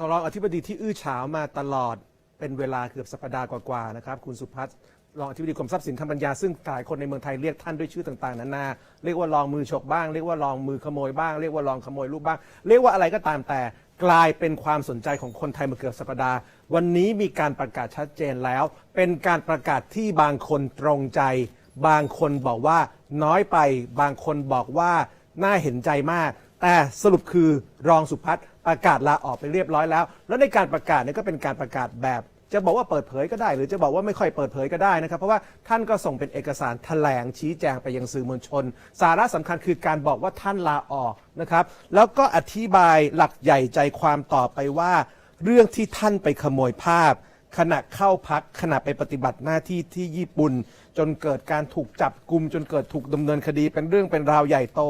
รองอธิบดีที่อื้อฉาวมาตลอดเป็นเวลาเกือบสัปดาห์กว่าๆนะครับ คุณสุพัฒน์รองอธิบดีกรมทรัพย์สินคำปัญญาซึ่งหลายคนในเมืองไทยเรียกท่านด้วยชื่อต่างๆนานาเรียกว่ารองมือฉกบ้าง เรียกว่ารองมือขโมยบ้าง เรียกว่ารองขโมยรูปบ้าง เรียกว่าอะไรก็ตามแต่กลายเป็นความสนใจของคนไทยมาเกือบสัปดาห์ วันนี้มีการประกาศชัดเจนแล้ว เป็นการประกาศที่บางคนตรงใจ บางคนบอกว่าน้อยไป บางคนบอกว่าน่าเห็นใจมาก แต่สรุปคือรองสุพัฒน์ ประกาศลาออกไปเรียบร้อยแล้ว แล้วในการประกาศเนี่ยก็เป็นการประกาศแบบ จะบอกว่าเปิดเผยก็ได้ หรือจะบอกว่าไม่ค่อยเปิดเผยก็ได้นะครับ เพราะว่าท่านก็ส่งเป็นเอกสารแถลงชี้แจงไปยังสื่อมวลชน สาระสำคัญคือการบอกว่าท่านลาออกนะครับ แล้วก็อธิบายหลักใหญ่ใจความต่อไปว่า เรื่องที่ท่านไปขโมยภาพ ขณะเข้าพักขณะไปปฏิบัติหน้าที่ที่ญี่ปุ่น จนเกิดการถูกจับกลุ่มจนเกิดถูกดำเนินคดีเป็นเรื่องเป็นราวใหญ่โต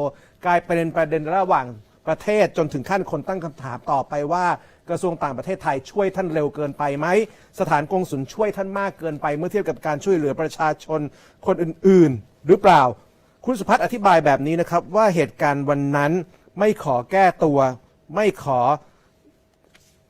กลายเป็นประเด็นระหว่าง ประเทศจนถึงขั้นคนตั้งคำถามต่อไปว่า กระทรวงต่างประเทศไทยช่วยท่านเร็วเกินไปไหม สถานกงสุลช่วยท่านมากเกินไปเมื่อเทียบกับการช่วยเหลือประชาชนคนอื่น ๆ หรือเปล่า คุณสุพัฒน์อธิบายแบบนี้นะครับ ว่าเหตุการณ์วันนั้นไม่ขอแก้ตัว ไม่ขอ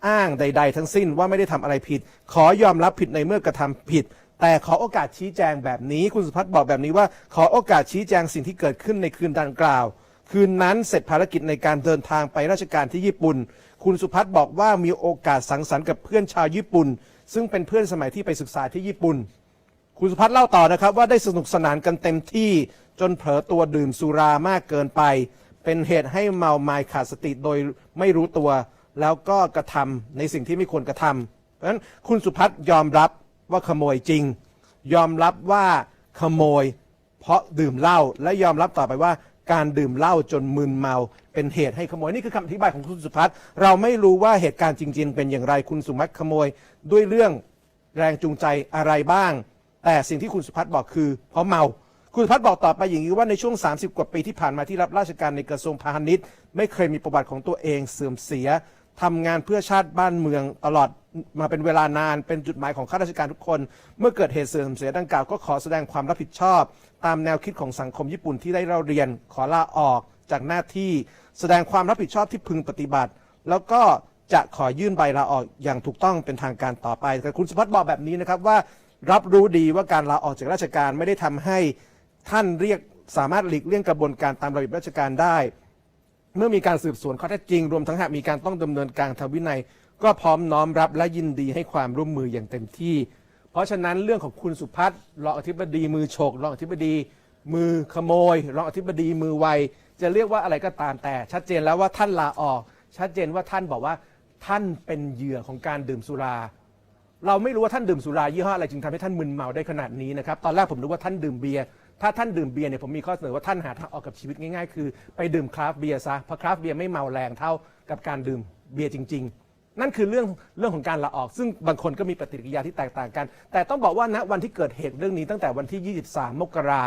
อ้างใด ๆ ทั้งสิ้นว่าไม่ได้ทำอะไรผิด ขอยอมรับผิดในเมื่อกระทำผิด แต่ขอโอกาสชี้แจงแบบนี้ คุณสุพัฒน์บอกแบบนี้ว่า ขอโอกาสชี้แจงสิ่งที่เกิดขึ้นในคืนดังกล่าว คืนนั้นเสร็จภารกิจในการเดินทางไปราชการที่ญี่ปุ่น คุณสุพัฒน์บอกว่ามีโอกาสสังสรรค์กับเพื่อนชาวญี่ปุ่น ซึ่งเป็นเพื่อนสมัยที่ไปศึกษาที่ญี่ปุ่น คุณสุพัฒน์เล่าต่อนะครับว่าได้สนุกสนานกันเต็มที่จนเผลอตัวดื่มสุรามากเกินไป เป็นเหตุให้เมาไม้ขาดสติโดยไม่รู้ตัว แล้วก็กระทำในสิ่งที่ไม่ควรกระทำเพราะฉะนั้นคุณสุพัฒน์ยอมรับว่าขโมยจริง ยอมรับว่าขโมย เพราะดื่มเหล้าและยอมรับต่อไปว่า การดื่มเหล้าจนมึนเมาเป็นเหตุให้ขโมยนี่คือคำอธิบายของคุณสุพัฒน์เราไม่รู้ว่าเหตุการณ์จริง ๆ เป็นอย่างไรคุณสุพัฒน์ขโมยด้วยเรื่องแรงจูงใจอะไรบ้าง แต่สิ่งที่คุณสุพัฒน์บอกคือเพราะเมา คุณสุพัฒน์บอกต่อไปอย่างนี้ว่าในช่วง 30 กว่าปีที่ผ่านมาที่รับราชการในกระทรวงพาณิชย์ ไม่เคยมีประวัติของตัวเองเสื่อมเสียทำงานเพื่อชาติบ้านเมืองตลอด มาเป็นเวลานานเป็นจุดหมายของข้าราชการทุกคน เมื่อเกิดเหตุเสื่อมเสียดังกล่าวก็ขอแสดงความรับผิดชอบ ตามแนวคิดของสังคมญี่ปุ่นที่ได้เราเรียน ขอลาออกจากหน้าที่ แสดงความรับผิดชอบที่พึงปฏิบัติ แล้วก็จะขอยื่นใบลาออกอย่างถูกต้องเป็นทางการต่อไปแต่คุณสุพัฒน์บอกแบบนี้นะครับว่า รับรู้ดีว่าการลาออกจากราชการไม่ได้ทำให้ท่านเรียกสามารถหลีกเลี่ยงกระบวนการตามระเบียบราชการได้ เมื่อมีการสืบสวนข้อเท็จจริง รวมทั้งหากมีการต้องดำเนินการทางวินัย ก็พร้อมน้อมรับและยินดีให้ความร่วมมืออย่างเต็มที่ เพราะฉะนั้นเรื่องของคุณสุพัฒน์รองอธิบดีมือโฉกรองอธิบดี มือขโมยรองอธิบดีมือไวจะเรียกว่าอะไรก็ตามแต่ ชัดเจนแล้วว่าท่านลาออก ชัดเจนว่าท่านบอกว่าท่านเป็นเหยื่อของการดื่มสุรา เราไม่รู้ว่าท่านดื่มสุรายี่ห้ออะไรจึงทำให้ท่านมึนเมาได้ขนาดนี้นะครับตอนแรกผมนึกว่าท่านดื่มเบียร์ถ้าท่านดื่มเบียร์เนี่ยผมมีข้อเสนอว่าท่านหาทางออกกับชีวิตง่ายๆ คือไปดื่มคราฟเบียร์ซะเพราะคราฟเบียร์ไม่เมาแรงเท่ากับการดื่มเบียร์จริง ๆ นั่นคือเรื่องเรื่องของการลาออก ซึ่งบางคนก็มีปฏิกิริยาที่แตกต่างกัน แต่ต้องบอกว่าณวันที่เกิดเหตุเรื่องนี้ตั้งแต่วันที่ 23 มกรา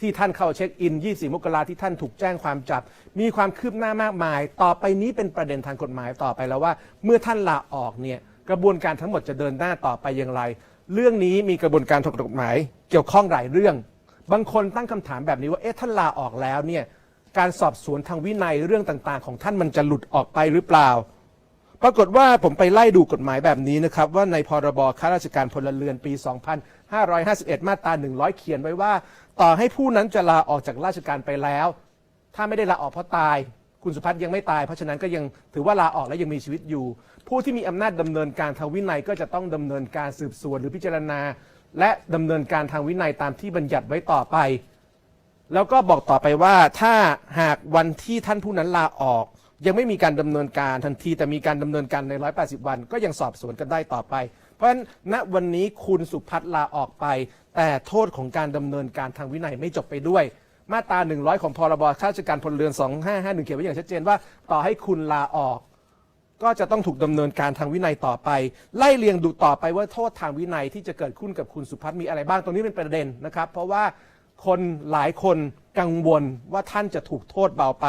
ที่ท่านเข้าเช็คอิน 24 มกราที่ท่านถูกแจ้งความจับ มีความคืบหน้ามากมาย ต่อไปนี้เป็นประเด็นทางกฎหมายต่อไปแล้วว่า เมื่อท่านลาออกเนี่ยกระบวนการทั้งหมดจะเดินหน้าต่อไปอย่างไร เรื่องนี้มีกระบวนการทางกฎหมาย เกี่ยวข้องหลายเรื่อง บางคนตั้งคำถามแบบนี้ว่าเอ๊ะท่านลาออกแล้วเนี่ยการสอบสวนทางวินัยเรื่องต่างๆ ของท่านมันจะหลุดออกไปหรือเปล่า ปรากฏว่าผมไปไล่ดูกฎหมายแบบนี้นะครับว่าในพรบข้าราชการพลเรือนปี 2551 มาตรา 100 เขียนไว้ว่า ต่อให้ผู้นั้นจะลาออกจากราชการไปแล้ว ถ้าไม่ได้ลาออกเพราะตาย คุณสุพัฒน์ยังไม่ตาย เพราะฉะนั้นก็ยังถือว่าลาออกและยังมีชีวิตอยู่ ผู้ที่มีอำนาจดำเนินการทางวินัยก็จะต้องดำเนินการสืบสวนหรือพิจารณา และดำเนินการทางวินัยตามที่บัญญัติไว้ต่อไป แล้วก็บอกต่อไปว่าถ้าหากวันที่ท่านผู้นั้นลาออก ยังไม่มีการดำเนินการทันทีแต่มีการดำเนินการใน 180 วัน ก็ยังสอบสวนกันได้ต่อไป เพราะฉะนั้นณวันนี้คุณสุพัฒน์ลาออกไป แต่โทษของการดำเนินการทางวินัยไม่จบไปด้วย มาตรา 100 ของพรบข้าราชการพลเรือน 2551 เขียนไว้อย่างชัดเจนว่า ต่อให้คุณลาออก ก็จะต้องถูกดำเนินการทางวินัยต่อไป ไล่เรียงดูต่อไปว่าโทษทางวินัยที่จะเกิดขึ้นกับคุณสุพัฒน์มีอะไรบ้างตรงนี้เป็นประเด็นนะครับ เพราะว่าคนหลายคน กังวลว่าท่านจะถูกโทษเบาไป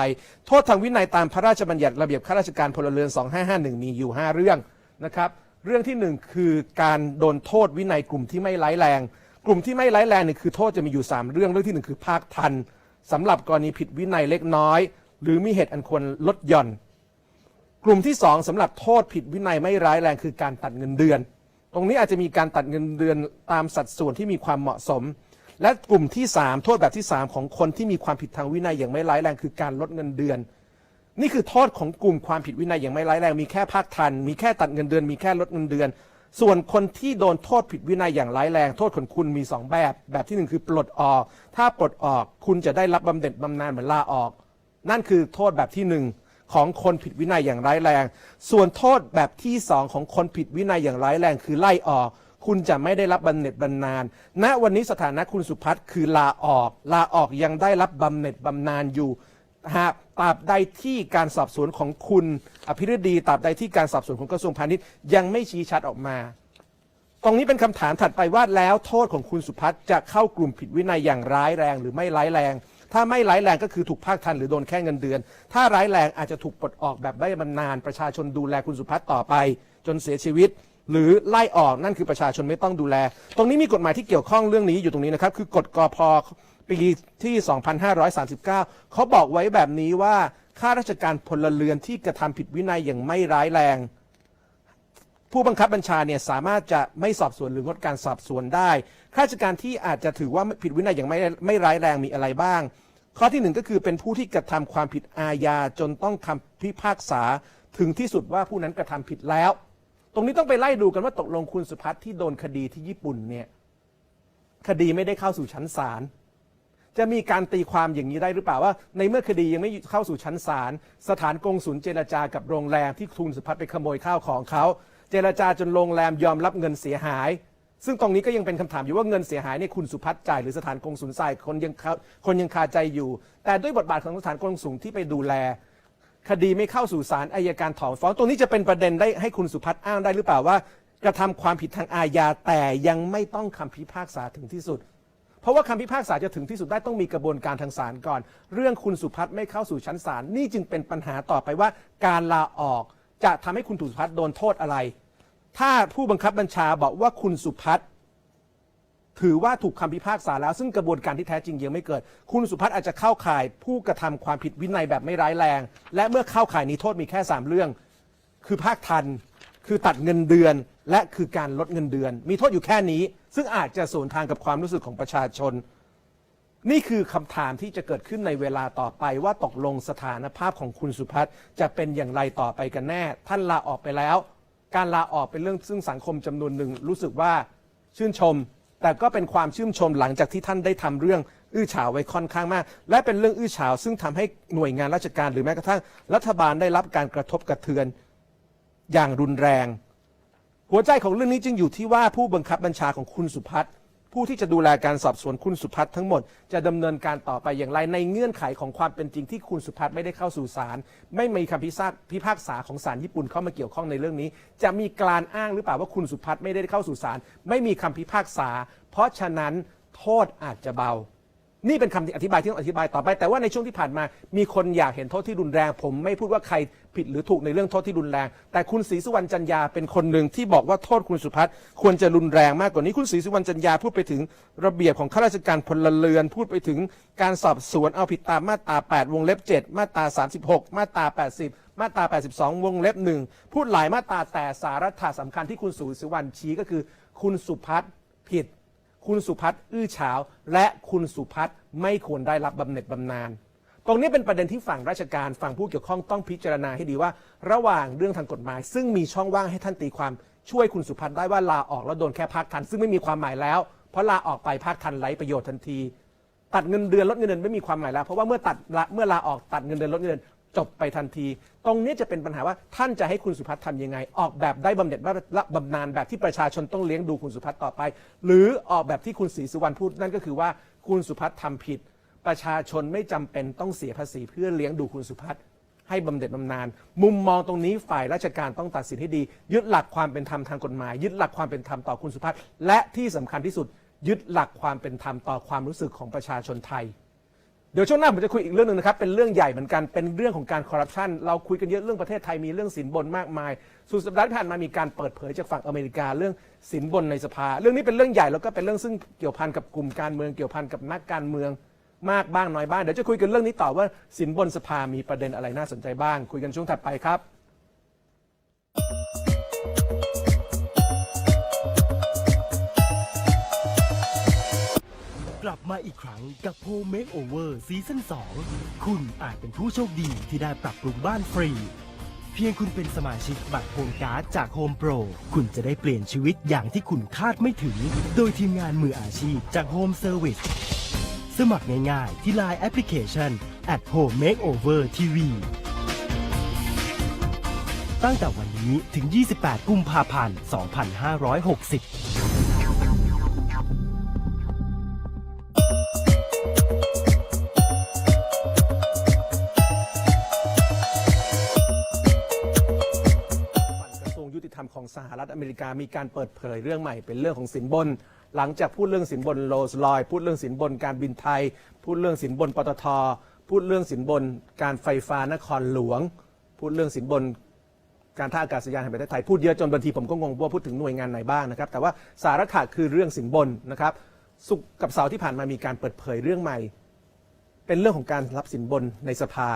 โทษทางวินัยตามพระราชบัญญัติระเบียบข้าราชการพลเรือน 2551 มีอยู่ 5 เรื่องนะครับ เรื่องที่ 1 คือการโดนโทษวินัยกลุ่มที่ไม่ร้ายแรง กลุ่มที่ไม่ร้ายแรงเนี่ยคือโทษจะมีอยู่ 3 เรื่อง เรื่องที่ 1 คือภาคทันสำหรับกรณีผิดวินัยเล็กน้อย หรือมีเหตุอันควรลดหย่อน กลุ่มที่สองสำหรับโทษผิดวินัยไม่ร้ายแรงคือการตัดเงินเดือน ตรงนี้อาจจะมีการตัดเงินเดือนตามสัดส่วนที่มีความเหมาะสม และกลุ่มที่สามโทษแบบที่สามของคนที่มีความผิดทางวินัยอย่างไม่ร้ายแรงคือการลดเงินเดือน นี่คือโทษของกลุ่มความผิดวินัยอย่างไม่ร้ายแรง มีแค่ภาคทัน มีแค่ตัดเงินเดือน มีแค่ลดเงินเดือน ส่วนคนที่โดนโทษผิดวินัยอย่างร้ายแรง โทษของคุณมีสองแบบ แบบที่หนึ่งคือปลดออก ถ้าปลดออกคุณจะได้รับบำเหน็จบำนาญเหมือนลาออก นั่นคือโทษแบบที่หนึ่งของคนผิดวินัยอย่างร้ายแรง ส่วนโทษแบบที่สองของคนผิดวินัยอย่างร้ายแรงคือไล่ออก คุณจะไม่ได้รับบำเหน็จบำนาญณวันนี้สถานะคุณสุพัฒน์คือลาออก ลาออกยังได้รับบำเหน็จบำนาญอยู่หากตราบใดที่การสอบสวนของคุณอภิรดีตราบใดที่การสอบสวนของกระทรวงพาณิชย์ยังไม่ชี้ชัดออกมา ตรงนี้เป็นคำถามถัดไปว่าแล้วโทษของคุณสุพัฒน์จะเข้ากลุ่มผิดวินัยอย่างร้ายแรงหรือไม่ร้ายแรง ถ้าไม่ร้ายแรงก็คือถูกภาคทันหรือโดนแค่เงินเดือน ถ้าร้ายแรงอาจจะถูกปลดออกแบบได้บำนาญประชาชนดูแลคุณสุพัฒน์ต่อไป จนเสียชีวิต หรือไล่ออกนั่นคือประชาชนไม่ต้องดูแล ตรงนี้มีกฎหมายที่เกี่ยวข้องเรื่องนี้อยู่ตรงนี้นะครับ คือกฎกพปีที่ 2539 เขาบอกไว้แบบนี้ว่าข้าราชการพลเรือนที่กระทำผิดวินัยอย่างไม่ร้ายแรง ผู้บังคับบัญชาเนี่ยสามารถจะไม่สอบสวนหรืองดการสอบสวนได้ข้าราชการที่อาจจะถือว่าผิดวินัยอย่างไม่ไม่ร้ายแรงมีอะไรบ้าง ข้อที่หนึ่งก็คือเป็นผู้ที่กระทำความผิดอาญาจนต้องคำพิพากษาถึงที่สุดว่าผู้นั้นกระทำผิดแล้ว รงนี้ต้องไปไล่ดูกันว่าตกลงคุณสุพัฒน์ที่โดนคดีที่ญี่ปุ่นเนี่ยคดีไม่ได้เข้าสู่ชั้นศาลจะมีการตีความอย่างนี้ได้หรือเปล่าว่า ในเมื่อคดียังไม่เข้าสู่ชั้นศาลสถานกงสุลเจรจากับโรงแรมที่คุณสุพัฒน์ไปขโมยข้าวของเขาเจรจาจนโรงแรมยอมรับเงินเสียหาย ซึ่งตรงนี้ก็ยังเป็นคำถามอยู่ว่าเงินเสียหายเนี่ยคุณสุพัฒน์จ่ายหรือสถานกงสุลจ่ายคนยังคาคนยังคาใจอยู่ แต่ด้วยบทบาทของสถานกงสุลที่ไปดูแล คดีไม่เข้าสู่ศาลอายการถอนฟ้อง ตรงนี้จะเป็นประเด็นได้ให้คุณสุพัฒน์อ้างได้หรือเปล่าว่า กระทำความผิดทางอาญาแต่ยังไม่ต้องคำพิพากษาถึงที่สุด เพราะว่าคำพิพากษาจะถึงที่สุดได้ต้องมีกระบวนการทางศาลก่อน เรื่องคุณสุพัฒน์ไม่เข้าสู่ชั้นศาลนี่จึงเป็นปัญหาต่อไปว่าการลาออกจะทำให้คุณสุพัฒน์โดนโทษอะไร ถ้าผู้บังคับบัญชาบอกว่าคุณสุพัฒน์ ถือว่าถูกคำพิพากษาแล้ว ซึ่งกระบวนการที่แท้จริงยังไม่เกิด คุณสุพัฒน์อาจจะเข้าข่ายผู้กระทำความผิดวินัยแบบไม่ร้ายแรง และเมื่อเข้าข่ายนี้โทษมีแค่ 3 เรื่อง คือภาคทัน คือตัดเงินเดือน และคือการลดเงินเดือน มีโทษอยู่แค่นี้ ซึ่งอาจจะสวนทางกับความรู้สึกของประชาชน นี่คือคำถามที่จะเกิดขึ้นในเวลาต่อไปว่าตกลงสถานภาพของคุณสุพัฒน์จะเป็นอย่างไรต่อไปกันแน่ ท่านลาออกไปแล้ว การลาออกเป็นเรื่องซึ่งสังคมจำนวนหนึ่งรู้สึกว่าชื่นชม แต่ก็เป็นความชื่นชมหลังจากที่ท่านได้ทำเรื่องอื้อฉาวไว้ค่อนข้างมาก และเป็นเรื่องอื้อฉาวซึ่งทำให้หน่วยงานราชการหรือแม้กระทั่งรัฐบาลได้รับการกระทบกระเทือนอย่างรุนแรง หัวใจของเรื่องนี้จึงอยู่ที่ว่าผู้บังคับบัญชาของคุณสุพัฒน์ ผู้ที่จะดูแลการสอบสวนคุณสุพัฒน์ทั้งหมด จะดำเนินการต่อไปอย่างไรในเงื่อนไขของความเป็นจริงที่คุณสุพัฒน์ไม่ได้เข้าสู่ศาลไม่มีคำพิพากษาพิพากษาของศาลญี่ปุ่นเข้ามาเกี่ยวข้องในเรื่องนี้ จะมีการอ้างหรือเปล่าว่าคุณสุพัฒน์ไม่ได้เข้าสู่ศาลไม่มีคำพิพากษา เพราะฉะนั้นโทษอาจจะเบา นี่เป็นคำอธิบายที่ต้องอธิบายต่อไป แต่ว่าในช่วงที่ผ่านมา มีคนอยากเห็นโทษที่รุนแรง ผมไม่พูดว่าใครผิดหรือถูกในเรื่องโทษที่รุนแรง แต่คุณศรีสุวรรณจันยาเป็นคนหนึ่งที่บอกว่าโทษคุณสุพัฒน์ควรจะรุนแรงมากกว่านี้คุณศรีสุวรรณจันยาพูดไปถึงระเบียบของข้าราชการพลเรือน พูดไปถึงการสอบสวนเอาผิดตามมาตรา 8 วงเล็บ 7 มาตรา 36 มาตรา 80 มาตรา 82 วงเล็บหนึ่งพูดหลายมาตราแต่สาระสำคัญที่คุณศรีสุวรรณชี้ก็คือ คุณสุพัฒน์ผิด คุณสุพัฒน์อื้อฉาว และคุณสุพัฒน์ไม่ควรได้รับบำเหน็จบำนาญตรงนี้เป็นประเด็นที่ฝั่งราชการฝั่งผู้เกี่ยวข้องต้องพิจารณาให้ดีว่า ระหว่างเรื่องทางกฎหมาย ซึ่งมีช่องว่างให้ท่านตีความช่วยคุณสุพัฒน์ได้ว่าลาออกแล้วโดนแค่พักทัน ซึ่งไม่มีความหมายแล้ว เพราะลาออกไปพักทันไร้ประโยชน์ทันที ตัดเงินเดือนลดเงินเดือนไม่มีความหมายแล้ว เพราะว่าเมื่อตัดละเมื่อลาออกตัดเงินเดือนลดเงินเดือน จบไปทันที ตรงนี้จะเป็นปัญหาว่าท่านจะให้คุณสุพัฒน์ทำยังไง ออกแบบได้บำเหน็จบำนาญแบบที่ประชาชนต้องเลี้ยงดูคุณสุพัฒน์ต่อไป หรือออกแบบที่คุณศรีสุวรรณพูดนั่นก็คือว่าคุณสุพัฒน์ทำผิด ประชาชนไม่จำเป็นต้องเสียภาษีเพื่อเลี้ยงดูคุณสุพัฒน์ให้บำเหน็จบำนาญมุมมองตรงนี้ฝ่ายราชการต้องตัดสินให้ดี ยึดหลักความเป็นธรรมทางกฎหมาย ยึดหลักความเป็นธรรมต่อคุณสุพัฒน์และที่สำคัญที่สุด ยึดหลักความเป็นธรรมต่อความรู้สึกของประชาชนไทย เดี๋ยวช่วงหน้าผมจะคุยอีกเรื่องหนึ่งนะครับ เป็นเรื่องใหญ่เหมือนกัน เป็นเรื่องของการคอร์รัปชัน เราคุยกันเยอะเรื่องประเทศไทยมีเรื่องสินบนมากมาย สุดสัปดาห์ที่ผ่านมามีการเปิดเผยจากฝั่งอเมริกาเรื่องสินบนในสภา เรื่องนี้เป็นเรื่องใหญ่แล้วก็เป็นเรื่องซึ่งเกี่ยวพันกับกลุ่มการเมือง เกี่ยวพันกับนักการเมืองมากบ้างน้อยบ้าง เดี๋ยวจะคุยกันเรื่องนี้ต่อว่าสินบนสภามีประเด็นอะไรน่าสนใจบ้าง คุยกันช่วงถัดไปครับ ลับมาอีกครั้งกับ Home Makeover ซีซั่น2 คุณอาจเป็นผู้โชคดีที่ได้ปรับปรุงบ้านฟรี เพียงคุณเป็นสมาชิกบัตรโฮมการ์ดจาก Home Pro คุณจะได้เปลี่ยนชีวิตอย่างที่คุณคาดไม่ถึง โดยทีมงานมืออาชีพจาก Home Service สมัครง่ายๆ ที่ Line Application at Home Makeover TV ตั้งแต่วันนี้ถึง 28 กุมภาพันธ์ 2560 สหรัฐอเมริกามีการเปิดเผยเรื่องใหม่เป็นเรื่องของสินบน หลังจากพูดเรื่องสินบนโรลส์ลอยพูดเรื่องสินบนการบินไทย พูดเรื่องสินบนปตทพูดเรื่องสินบน การไฟฟ้านครหลวง พูดเรื่องสินบนการท่าอากาศยานแห่งประเทศไทยพูดเยอะจนบางทีผมก็งงว่าพูดถึงหน่วยงานไหนบ้างนะครับ แต่ว่าสาระคือเรื่องสินบนนะครับ สุกกับเสาที่ผ่านมามีการเปิดเผยเรื่องใหม่ เป็นเรื่องของการรับสินบนในสภา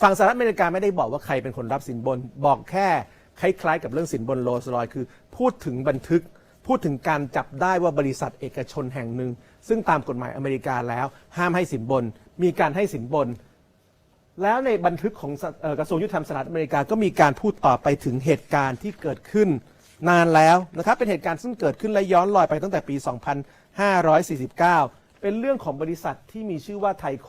ฝั่งสหรัฐอเมริกาไม่ได้บอกว่าใครเป็นคนรับสินบน บอกแค่ คล้ายๆ กับเรื่องสินบนโรลส์รอยคือ พูดถึงบันทึก พูดถึงการจับได้ว่าบริษัทเอกชนแห่งหนึ่ง ซึ่งตามกฎหมายอเมริกาแล้ว ห้ามให้สินบน มีการให้สินบน แล้วในบันทึกของกระทรวงยุติธรรมสหรัฐอเมริกาก็มีการพูดต่อไปถึงเหตุการณ์ที่เกิดขึ้นนานแล้วนะครับเป็นเหตุการณ์ซึ่งเกิดขึ้นและย้อนรอยไปตั้งแต่ปี 2549เป็นเรื่องของบริษัทที่มีชื่อว่าไทโค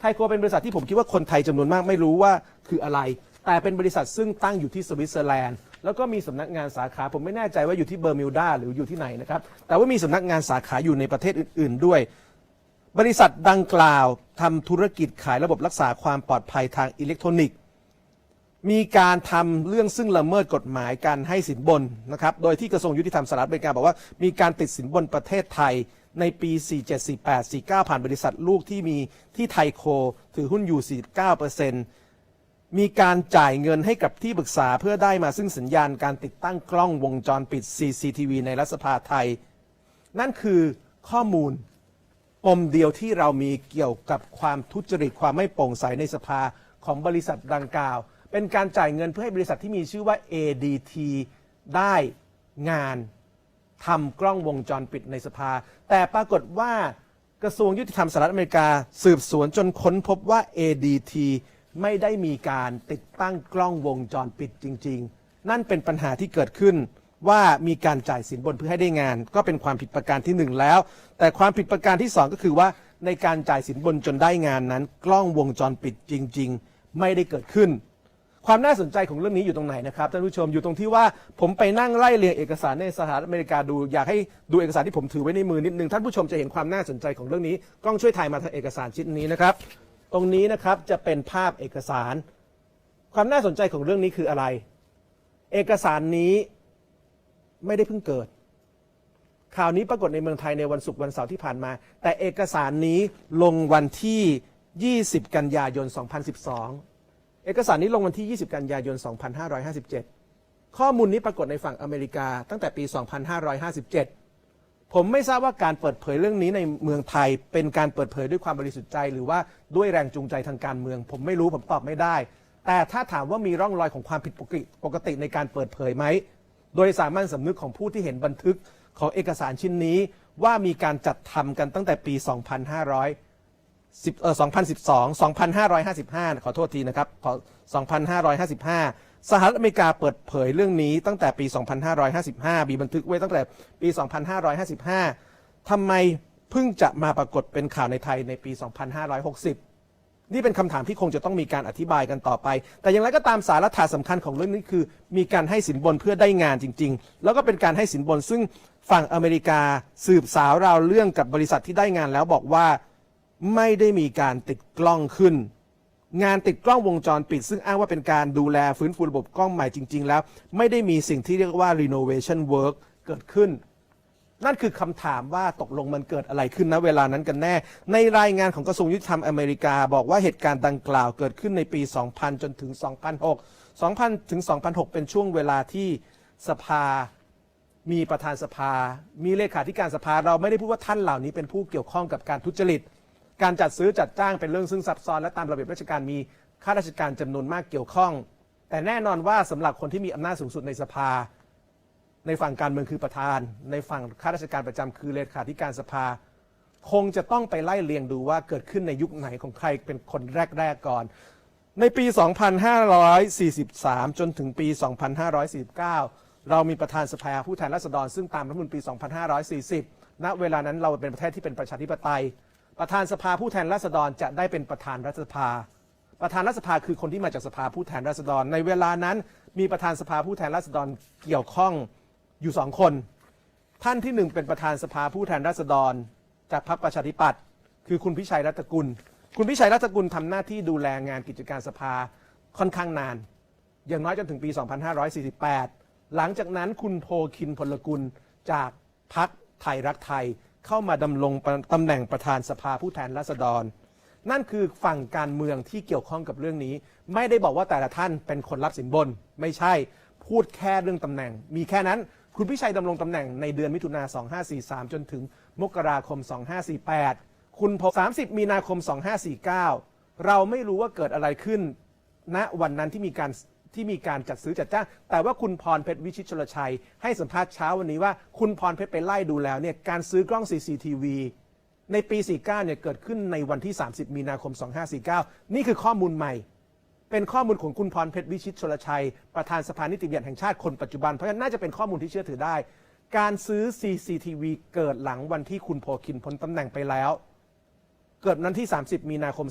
ไทโคเป็นบริษัทที่ผมคิดว่าคนไทยจำนวนมากไม่รู้ว่าคืออะไร แต่เป็นบริษัทซึ่งตั้งอยู่ที่สวิตเซอร์แลนด์ แล้วก็มีสำนักงานสาขา ผมไม่แน่ใจว่าอยู่ที่เบอร์มิวดาหรืออยู่ที่ไหนนะครับ แต่ว่ามีสำนักงานสาขาอยู่ในประเทศอื่น ๆ ด้วย บริษัทดังกล่าวทำธุรกิจขายระบบรักษาความปลอดภัยทางอิเล็กทรอนิกส์ มีการทำเรื่องซึ่งละเมิดกฎหมายการให้สินบนนะครับ โดยที่กระทรวงยุติธรรมสหรัฐอเมริกาบอกว่ามีการติดสินบนประเทศไทยในปี 47 48 49 ผ่านบริษัทลูกที่มีที่ไทยโค ถือหุ้นอยู่ 49% มีการจ่ายเงินให้กับที่ปรึกษาเพื่อได้มาซึ่งสัญญาณการติดตั้งกล้องวงจรปิด CCTV ในรัฐสภาไทย นั่นคือข้อมูลปมเดียวที่เรามีเกี่ยวกับความทุจริตความไม่โปร่งใสในสภาของบริษัทดังกล่าว เป็นการจ่ายเงินเพื่อให้บริษัทที่มีชื่อว่า ADT ได้งานทำกล้องวงจรปิดในสภา แต่ปรากฏว่ากระทรวงยุติธรรมสหรัฐอเมริกา สืบสวนจนค้นพบว่า ADT ไม่ได้มีการติดตั้งกล้องวงจรปิดจริง ๆ นั่นเป็นปัญหาที่เกิดขึ้นว่ามีการจ่ายสินบนเพื่อให้ได้งาน ก็เป็นความผิดประการที่หนึ่งแล้ว แต่ความผิดประการที่สองก็คือว่าในการจ่ายสินบนจนได้งานนั้น กล้องวงจรปิดจริง ๆ ไม่ได้เกิดขึ้น ความน่าสนใจของเรื่องนี้อยู่ตรงไหนนะครับท่านผู้ชมอยู่ตรงที่ว่าผมไปนั่งไล่เรียงเอกสารในสหรัฐอเมริกาดูอยากให้ดูเอกสารที่ผมถือไว้ในมือนิดนึงท่านผู้ชมจะเห็นความน่าสนใจของเรื่องนี้กล้องช่วยถ่ายมาทางเอกสารชิ้นนี้นะครับ ตรงนี้นะครับจะเป็นภาพเอกสาร ความน่าสนใจของเรื่องนี้คืออะไร เอกสารนี้ไม่ได้เพิ่งเกิด ข่าวนี้ปรากฏในเมืองไทยในวันศุกร์วันเสาร์ที่ผ่านมา แต่เอกสารนี้ลงวันที่ 20 กันยายน 2012 เอกสารนี้ลงวันที่ 20 กันยายน 2557 ข้อมูลนี้ปรากฏในฝั่งอเมริกาตั้งแต่ปี 2557 ผมไม่ทราบว่าการเปิดเผยเรื่องนี้ในเมืองไทย เป็นการเปิดเผยด้วยความบริสุทธิ์ใจ หรือว่าด้วยแรงจูงใจทางการเมือง ผมไม่รู้ผมตอบไม่ได้ แต่ถ้าถามว่ามีร่องรอยของความผิดปกติปกติในการเปิดเผยไหมโดยสามัญสำนึกของผู้ที่เห็นบันทึกของเอกสารชิ้นนี้ ว่ามีการจัดทำกันตั้งแต่ปี 2500 10เออ2012 2555 ขอโทษทีนะครับขอ2555 สหรัฐอเมริกาเปิดเผยเรื่องนี้ตั้งแต่ปี 2555 มีบันทึกไว้ตั้งแต่ปี 2555 ทำไมเพิ่งจะมาปรากฏเป็นข่าวในไทยในปี 2560 นี่เป็นคำถามที่คงจะต้องมีการอธิบายกันต่อไป แต่อย่างไรก็ตามสาระถาสำคัญของเรื่องนี้คือ มีการให้สินบนเพื่อได้งานจริง ๆ แล้วก็เป็นการให้สินบนซึ่งฝั่งอเมริกาสืบสาวราวเรื่องกับบริษัทที่ได้งานแล้วบอกว่าไม่ได้มีการติดกล้องขึ้น งานติดกล้องวงจรปิด ซึ่งอ้างว่าเป็นการดูแลฟื้นฟูระบบกล้องใหม่จริง ๆ แล้ว ไม่ได้มีสิ่งที่เรียกว่า renovation work เกิดขึ้น นั่นคือคำถามว่าตกลงมันเกิดอะไรขึ้นนะเวลานั้นกันแน่ ในรายงานของกระทรวงยุติธรรมอเมริกา บอกว่าเหตุการณ์ดังกล่าวเกิดขึ้นในปี 2000 จนถึง 2006 2000 ถึง 2006 เป็นช่วงเวลาที่สภามีประธานสภา มีเลขาธิการสภา เราไม่ได้พูดว่าท่านเหล่านี้เป็นผู้เกี่ยวข้องกับการทุจริต การจัดซื้อจัดจ้างเป็นเรื่องซึ่งซับซ้อนและตามระเบียบราชการมีข้าราชการจำนวนมากเกี่ยวข้อง แต่แน่นอนว่าสำหรับคนที่มีอำนาจสูงสุดในสภา ในฝั่งการเมืองคือประธาน ในฝั่งข้าราชการประจำคือเลขาธิการสภา คงจะต้องไปไล่เรียงดูว่าเกิดขึ้นในยุคไหนของใครเป็นคนแรกๆก่อน ในปี 2543 จนถึงปี 2549 เรามีประธานสภาผู้แทนราษฎรซึ่งตามรัฐมนูญปี2540 ณ เวลานั้นเราเป็นประเทศที่เป็นประชาธิปไตย ประธานสภาผู้แทนราษฎรจะได้เป็นประธานรัฐสภา ประธานรัฐสภาคือคนที่มาจากสภาผู้แทนราษฎร ในเวลานั้นมีประธานสภาผู้แทนราษฎรเกี่ยวข้องอยู่สองคน ท่านที่หนึ่งเป็นประธานสภาผู้แทนราษฎร จากพรรคประชาธิปัตย์คือคุณพิชัยรัตกุล คุณพิชัยรัตกุลทำหน้าที่ดูแลงานกิจการสภาค่อนข้างนาน อย่างน้อยจนถึงปี 2548 หลังจากนั้นคุณโพคินพลกุลจากพรรคไทยรักไทย เข้ามาดำรงตำแหน่งประธานสภาผู้แทนราษฎร นั่นคือฝั่งการเมืองที่เกี่ยวข้องกับเรื่องนี้ ไม่ได้บอกว่าแต่ละท่านเป็นคนรับสินบน ไม่ใช่พูดแค่เรื่องตำแหน่ง มีแค่นั้นคุณพิชัยดำรงตำแหน่งในเดือนมิถุนา 2543 จนถึงมกราคม 2548 คุณพบ30 มีนาคม 2549 เราไม่รู้ว่าเกิดอะไรขึ้นณวันนั้นที่มีการ ที่มีการจัดซื้อจัดจ้าง แต่ว่าคุณพรเพชรวิชิตชลชัย ให้สัมภาษณ์เช้าวันนี้ว่าคุณพรเพชรไปไล่ดูแล้วเนี่ยการซื้อกล้อง CCTV ในปี 49 เนี่ยเกิดขึ้นในวันที่ 30 มีนาคม 2549 นี่คือข้อมูลใหม่ เป็นข้อมูลของคุณพรเพชรวิชิตชลชัย ประธานสภานิติบัญญัติแห่งชาติคนปัจจุบัน เพราะฉะนั้นน่าจะเป็นข้อมูลที่เชื่อถือได้ การซื้อ CCTV เกิดหลังวันที่คุณโพคินพ้นตำแหน่งไปแล้ว เกิดนั้นที่ 30 มีนาคม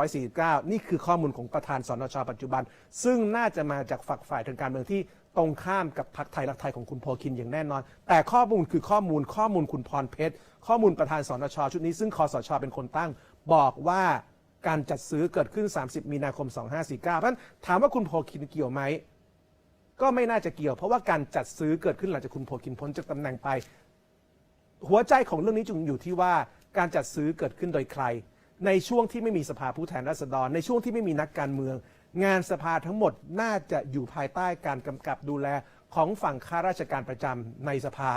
2549 นี่คือข้อมูลของประธานสนชปัจจุบัน ซึ่งน่าจะมาจากฝักฝ่ายทางการเมืองที่ตรงข้ามกับพรรคไทยรักไทยของคุณโพคินอย่างแน่นอน แต่ข้อมูลคือข้อมูลข้อมูลคุณพรเพชร ข้อมูลประธานสนชชุดนี้ซึ่งคอสชเป็นคนตั้ง บอกว่าการจัดซื้อเกิดขึ้น 30 มีนาคม 2549 เพราะฉะนั้นถามว่าคุณโพคินเกี่ยวไหมก็ไม่น่าจะเกี่ยว เพราะว่าการจัดซื้อเกิดขึ้นหลังจากคุณโพคินพ้นจากตำแหน่งไป หัวใจของเรื่องนี้จึงอยู่ที่ว่า การจัดซื้อเกิดขึ้นโดยใคร ในช่วงที่ไม่มีสภาผู้แทนราษฎร ในช่วงที่ไม่มีนักการเมือง งานสภาทั้งหมดน่าจะอยู่ภายใต้การกำกับดูแลของฝั่งข้าราชการประจำในสภา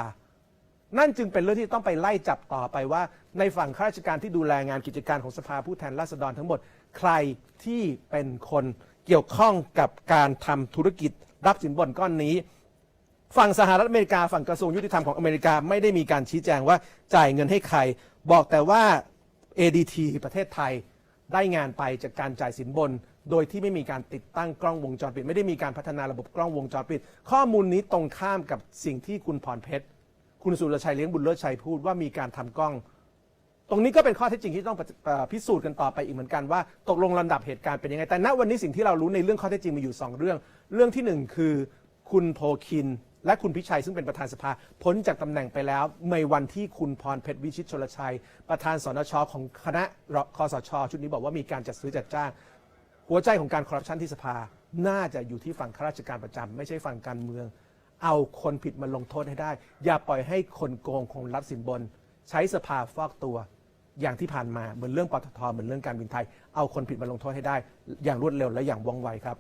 นั่นจึงเป็นเรื่องที่ต้องไปไล่จับต่อไปว่า ในฝั่งข้าราชการที่ดูแลงานกิจการของสภาผู้แทนราษฎรทั้งหมด ใครที่เป็นคนเกี่ยวข้องกับการทำธุรกิจรับสินบนก้อนนี้ ฝั่งสหรัฐอเมริกาฝั่งกระทรวงยุติธรรมของอเมริกาไม่ได้มีการชี้แจงว่าจ่ายเงินให้ใคร บอกแต่ว่า ADT ประเทศไทยได้งานไปจากการจ่ายสินบน โดยที่ไม่มีการติดตั้งกล้องวงจรปิด ไม่ได้มีการพัฒนาระบบกล้องวงจรปิด ข้อมูลนี้ตรงข้ามกับสิ่งที่คุณพรเพชร คุณสุรชัยเลี้ยงบุญเลิศชัยพูดว่ามีการทำกล้อง ตรงนี้ก็เป็นข้อเท็จจริงที่ต้องพิสูจน์กันต่อไปอีกเหมือนกันว่า ตกลงลำดับเหตุการณ์เป็นยังไงแต่ณวันนี้สิ่งที่เรารู้ในเรื่องข้อเท็จจริงมีอยู่ 2 เรื่อง เรื่องที่หนึ่งคือ คุณโพคิน และคุณพิชัยซึ่งเป็นประธานสภาพ้นจากตำแหน่งไปแล้ว ในวันที่คุณพรเพชรวิชิตชลชัย ประธานสนชของคณะคอสช ชุดนี้บอกว่ามีการจัดซื้อจัดจ้าง หัวใจของการคอร์รัปชันที่สภาน่าจะอยู่ที่ฝั่งข้าราชการประจำไม่ใช่ฝั่งการเมือง เอาคนผิดมาลงโทษให้ได้ อย่าปล่อยให้คนโกงคงรับสินบน ใช้สภาฟอกตัวอย่างที่ผ่านมาเหมือนเรื่องปตทเหมือนเรื่องการบินไทย เอาคนผิดมาลงโทษให้ได้ อย่างรวดเร็วและอย่างว่องไวครับ